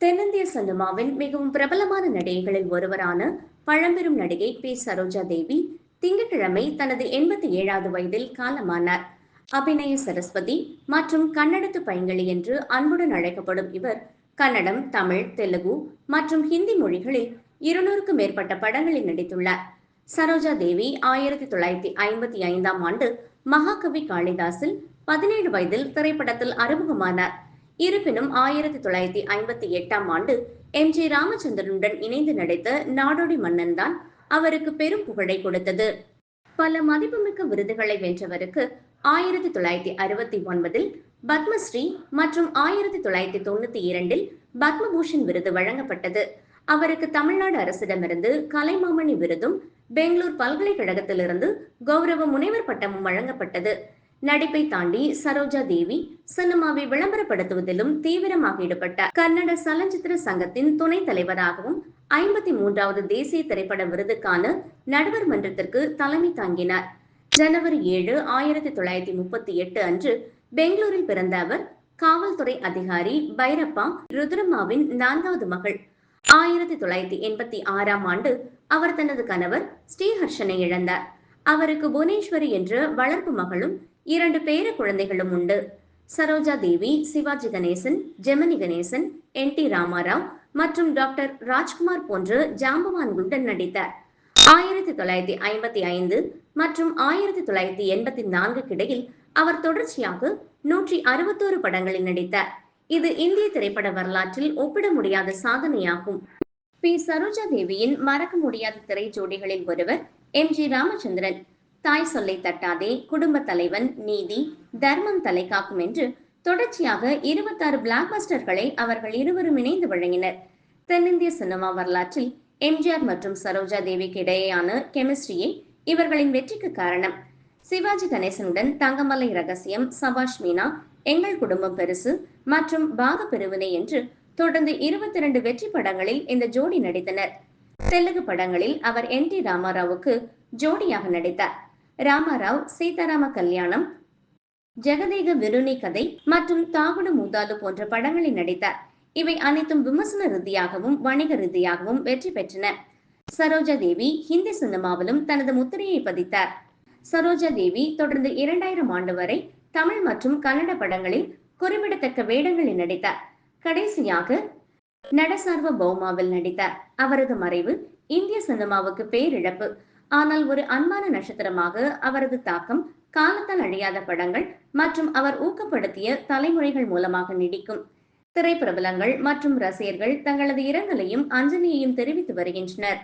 தென்னிந்திய சினிமாவின் மிகவும் பிரபலமான நடிகைகளில் ஒருவரான பழம்பெரும் நடிகை பி. சரோஜா தேவி திங்கட்கிழமை தனது எண்பத்தி ஏழாவது வயதில் காலமானார். அபிநய சரஸ்வதி மற்றும் கன்னடத்து பைங்களி என்று அன்புடன் அழைக்கப்படும் இவர் கன்னடம் தமிழ் தெலுங்கு மற்றும் ஹிந்தி மொழிகளில் இருநூறுக்கும் மேற்பட்ட படங்களில் நடித்துள்ளார். சரோஜா தேவி ஆயிரத்தி தொள்ளாயிரத்தி ஐம்பத்தி ஐந்தாம் ஆண்டு மகாகவி காளிதாசில் பதினேழு வயதில் திரைப்படத்தில் அறிமுகமானார். இருப்பினும் ஆயிரத்தி தொள்ளாயிரத்தி ஐம்பத்தி எட்டாம் ஆண்டு எம். ஜி. ராமச்சந்திரனுடன் இணைந்து நடித்த நாடோடி மன்னன் தான் அவருக்கு பெரும் புகழை கொடுத்தது. பல மதிப்புமிக்க விருதுகளை வென்றவருக்கு ஆயிரத்தி தொள்ளாயிரத்தி அறுபத்தி ஒன்பதில் பத்மஸ்ரீ மற்றும் ஆயிரத்தி தொள்ளாயிரத்தி தொண்ணூத்தி இரண்டில் பத்மபூஷன் விருது வழங்கப்பட்டது. அவருக்கு தமிழ்நாடு அரசிடமிருந்து கலைமாமணி விருதும் பெங்களூர் பல்கலைக்கழகத்திலிருந்து கௌரவ முனைவர் பட்டமும் வழங்கப்பட்டது. நடிப்பை தாண்டி சரோஜா தேவி சினிமாவை விளம்பரப்படுத்துவதிலும் தீவிரமாக ஈடுபட்டார் கன்னட சலஞ்சித்திர சங்கத்தின் துணைத் தலைவராகவும் ஐம்பத்தி மூன்றாவது தேசிய திரைப்பட விருதுக்கான நடுவர் மன்றத்திற்கு தலைமை தாங்கினார். ஜனவரி ஏழு ஆயிரத்தி தொள்ளாயிரத்தி முப்பத்தி எட்டு அன்று பெங்களூரில் பிறந்த அவர் காவல்துறை அதிகாரி பைரப்பா ருத்ரம்மாவின் நான்காவது மகள். ஆயிரத்தி தொள்ளாயிரத்தி எண்பத்தி ஆறாம் ஆண்டு அவர் தனது கணவர் ஸ்ரீஹர்ஷனை இழந்தார். அவருக்கு புவனேஸ்வரி என்ற வளர்ப்பு மகளும் இரண்டு பேர குழந்தைகளும் உண்டு. சரோஜா தேவி சிவாஜி கணேசன் ஜெமினி கணேசன் என் டி ராமாராவ் மற்றும் டாக்டர் ராஜ்குமார் போன்று ஜாம்பவான்களுடன் நடித்தார். ஆயிரத்தி தொள்ளாயிரத்தி ஐம்பத்தி ஐந்து மற்றும் ஆயிரத்தி தொள்ளாயிரத்தி எண்பத்தி நான்குக்கு இடையில் அவர் தொடர்ச்சியாக நூற்றி அறுபத்தோரு படங்களில் நடித்தார். இது இந்திய திரைப்பட வரலாற்றில் ஒப்பிட முடியாத சாதனையாகும். பி. சரோஜா தேவியின் மறக்க முடியாத திரை ஜோடிகளில் ஒருவர் எம். ஜி. ராமச்சந்திரன். தாய் சொல்லை தட்டாதே குடும்ப தலைவன் நீதி தர்மம் தலை காக்கும் என்று தொடர்ச்சியாக இருபத்தாறு பிளாக் பஸ்டர்களை அவர்கள் இருவரும் இணைந்து வழங்கினர். தென்னிந்திய சினிமா வரலாற்றில் எம்ஜிஆர் மற்றும் சரோஜா தேவிக்கு இடையேயான கெமிஸ்ட்ரியே இவர்களின் வெற்றிக்கு காரணம். சிவாஜி கணேசனுடன் தங்கமலை ரகசியம் சபாஷ் மீனா எங்கள் குடும்பம் பெருசு மற்றும் பாக பெருவினை என்று தொடர்ந்து இருபத்தி இரண்டு வெற்றி படங்களில் இந்த ஜோடி நடித்தனர். தெலுங்கு படங்களில் அவர் என் டி ராமாராவுக்கு ஜோடியாக நடித்தார். ராமராவ் சீதாராம கல்யாணம் ஜெகதேக விருணி கதை மற்றும் தாகுடு மூதாது போன்ற படங்களில் நடித்தார். இவை அனைத்தும் விமர்சன ரீதியாகவும் வணிக ரீதியாகவும் வெற்றி பெற்றன. சரோஜா தேவி ஹிந்தி சினிமாவிலும் தனது முத்திரையை பதித்தார். சரோஜா தேவி தொடர்ந்து இரண்டாயிரம் ஆண்டு வரை தமிழ் மற்றும் கன்னட படங்களில் குறிப்பிடத்தக்க வேடங்களில் நடித்தார். கடைசியாக நடசார்வ பௌமாவில் நடித்தார். அவரது மறைவு இந்திய சினிமாவுக்கு பேரிழப்பு. ஆனால் ஒரு அன்பான நட்சத்திரமாக அவரது தாக்கம் காலத்தால் அழியாத படங்கள் மற்றும் அவர் ஊக்கப்படுத்திய தலைமுறைகள் மூலமாக நீடிக்கும். திரைப்பிரபலங்கள் மற்றும் ரசிகர்கள் தங்களது இரங்கலையும் அஞ்சலியையும் தெரிவித்து வருகின்றனர்.